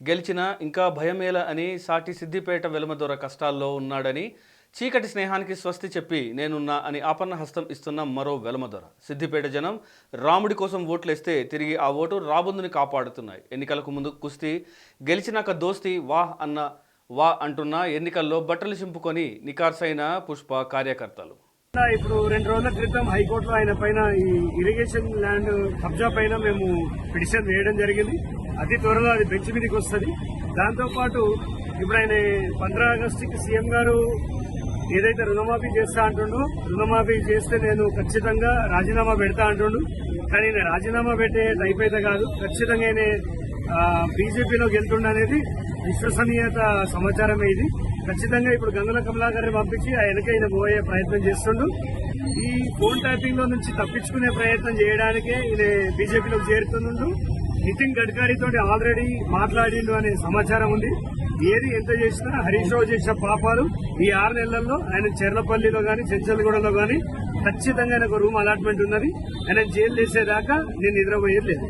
గెలిచినా ఇంకా భయమేల అని సాటి సిద్దిపేట వెలుమదొర కష్టాల్లో ఉన్నాడని చీకటి స్నేహానికి స్వస్తి చెప్పి నేనున్నా అని ఆపన్న హస్తం ఇస్తున్న మరో వెలమదొర సిద్దిపేట జనం రాముడి కోసం ఓట్లేస్తే తిరిగి ఆ ఓటు రాబందుని కాపాడుతున్నాయి. ఎన్నికలకు ముందు కుస్తీ గెలిచినాక దోస్తి వాహ్ అన్న వా అంటున్న ఎన్నికల్లో బట్టలు చింపుకొని నికార్సైన పుష్ప కార్యకర్తలు. ఇప్పుడు రెండు రోజుల క్రితం హైకోర్టులో ఆయన పైన ఈ ఇరిగేషన్ ల్యాండ్ కబ్జా పైన మేము పిటిషన్ వేయడం జరిగింది. అతి త్వరలో అది బెంచ్ మీదకి వస్తుంది. దాంతో పాటు ఇప్పుడు ఆయన పంద్రా ఆగస్టుకి సీఎం గారు ఏదైతే రుణమాఫీ చేస్తా అంటుండో రుణమాఫీ చేస్తే నేను ఖచ్చితంగా రాజీనామా పెడతా అంటుండు. కానీ నేను రాజీనామా పెట్టే టైప్ అయితే కాదు. ఖచ్చితంగా బీజేపీలో గెలుతుండనేది అనేది విశ్వసనీయత సమాచారమే ఇది. ఖచ్చితంగా ఇప్పుడు గంగుల కమలాకర్ని పంపించి ఆ వెనక ఈయన పోయే ప్రయత్నం చేస్తుండు. ఈ ఫోన్ ట్యాపింగ్లో నుంచి తప్పించుకునే ప్రయత్నం చేయడానికే ఈయన బీజేపీలోకి చేరుతుండు నితిన్ గడ్కరీతో ఆల్రెడీ మాట్లాడిండు అనే సమాచారం ఉంది. ఏది ఎంత చేసినా హరీష్ రావు చేసిన పాపాలు ఈ ఆరు నెలల్లో ఆయన చెర్లపల్లిలో గాని చెంచల్గూడలో గాని ఖచ్చితంగా ఒక రూమ్ అలాట్మెంట్ ఉన్నది. ఆయన జైలు చేసేదాకా నేను నిద్రపోయేది లేదు.